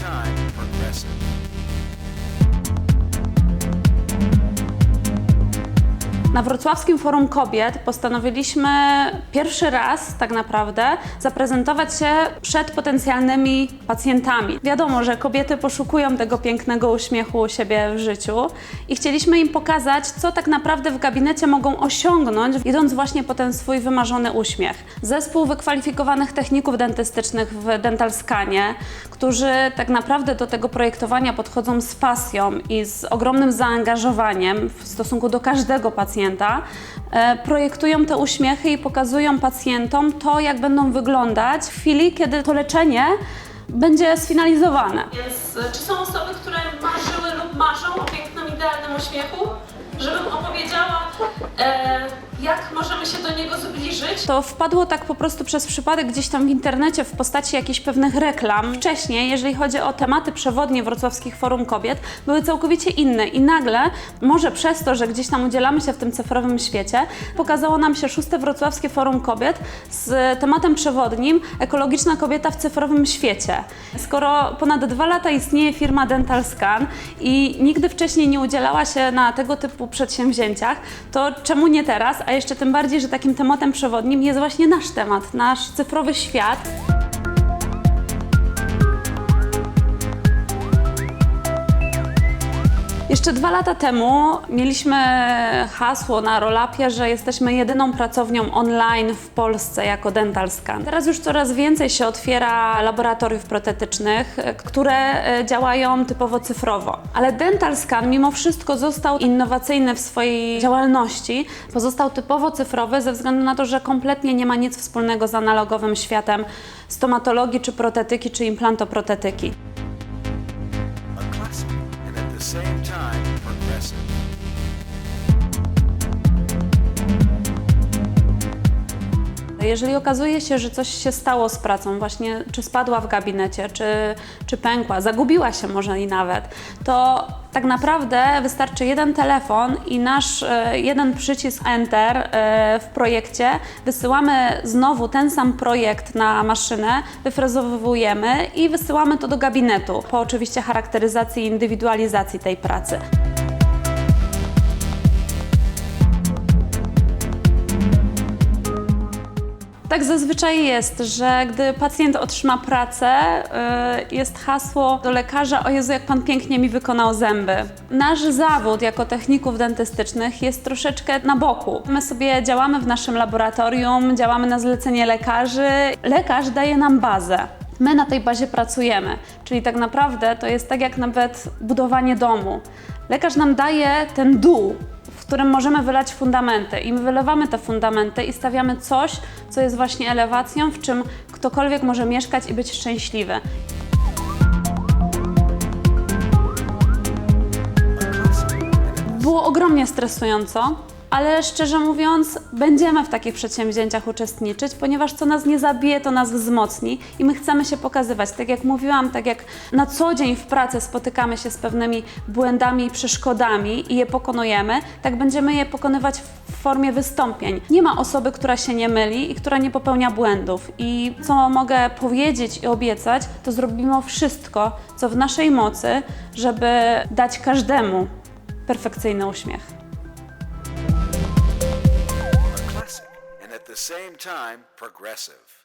time. Na Wrocławskim Forum Kobiet postanowiliśmy pierwszy raz tak naprawdę zaprezentować się przed potencjalnymi pacjentami. Wiadomo, że kobiety poszukują tego pięknego uśmiechu u siebie w życiu i chcieliśmy im pokazać, co tak naprawdę w gabinecie mogą osiągnąć, idąc właśnie po ten swój wymarzony uśmiech. Zespół wykwalifikowanych techników dentystycznych w Dental Scanie, którzy tak naprawdę do tego projektowania podchodzą z pasją i z ogromnym zaangażowaniem w stosunku do każdego pacjenta, e, projektują te uśmiechy i pokazują pacjentom to, jak będą wyglądać w chwili, kiedy to leczenie będzie sfinalizowane. Więc e, czy są osoby, które marzyły lub marzą o pięknym, idealnym uśmiechu? Żebym opowiedziała, e, możemy się do niego zbliżyć. To wpadło tak po prostu przez przypadek gdzieś tam w internecie w postaci jakichś pewnych reklam. Wcześniej, jeżeli chodzi o tematy przewodnie wrocławskich forum kobiet, były całkowicie inne i nagle, może przez to, że gdzieś tam udzielamy się w tym cyfrowym świecie, pokazało nam się szóste wrocławskie forum kobiet z tematem przewodnim Ekologiczna kobieta w cyfrowym świecie. Skoro ponad dwa lata istnieje firma Dental Scan i nigdy wcześniej nie udzielała się na tego typu przedsięwzięciach, to czemu nie teraz? A jeszcze tym bardziej, że takim tematem przewodnim jest właśnie nasz temat, nasz cyfrowy świat. Jeszcze dwa lata temu mieliśmy hasło na Rolapie, że jesteśmy jedyną pracownią online w Polsce jako Dental Scan. Teraz już coraz więcej się otwiera laboratoriów protetycznych, e, które e, działają typowo cyfrowo. Ale Dental Scan mimo wszystko został innowacyjny w swojej działalności, pozostał typowo cyfrowy ze względu na to, że kompletnie nie ma nic wspólnego z analogowym światem stomatologii, czy protetyki, czy implantoprotetyki. Same time progressive. Jeżeli okazuje się, że coś się stało z pracą, właśnie czy spadła w gabinecie, czy, czy pękła, zagubiła się może i nawet, to tak naprawdę wystarczy jeden telefon i nasz e, jeden przycisk Enter e, w projekcie. Wysyłamy znowu ten sam projekt na maszynę, wyfrezowujemy i wysyłamy to do gabinetu, po oczywiście charakteryzacji i indywidualizacji tej pracy. Tak zazwyczaj jest, że gdy pacjent otrzyma pracę, y, jest hasło do lekarza: O Jezu, jak pan pięknie mi wykonał zęby. Nasz zawód jako techników dentystycznych jest troszeczkę na boku. My sobie działamy w naszym laboratorium, działamy na zlecenie lekarzy. Lekarz daje nam bazę. My na tej bazie pracujemy, czyli tak naprawdę to jest tak jak nawet budowanie domu. Lekarz nam daje ten dół, którym możemy wylać fundamenty. I my wylewamy te fundamenty i stawiamy coś, co jest właśnie elewacją, w czym ktokolwiek może mieszkać i być szczęśliwy. Było ogromnie stresująco, ale szczerze mówiąc, będziemy w takich przedsięwzięciach uczestniczyć, ponieważ co nas nie zabije, to nas wzmocni i my chcemy się pokazywać. Tak jak mówiłam, tak jak na co dzień w pracy spotykamy się z pewnymi błędami i przeszkodami i je pokonujemy, tak będziemy je pokonywać w formie wystąpień. Nie ma osoby, która się nie myli i która nie popełnia błędów. I co mogę powiedzieć i obiecać, to zrobimy wszystko, co w naszej mocy, żeby dać każdemu perfekcyjny uśmiech. Same time progressive.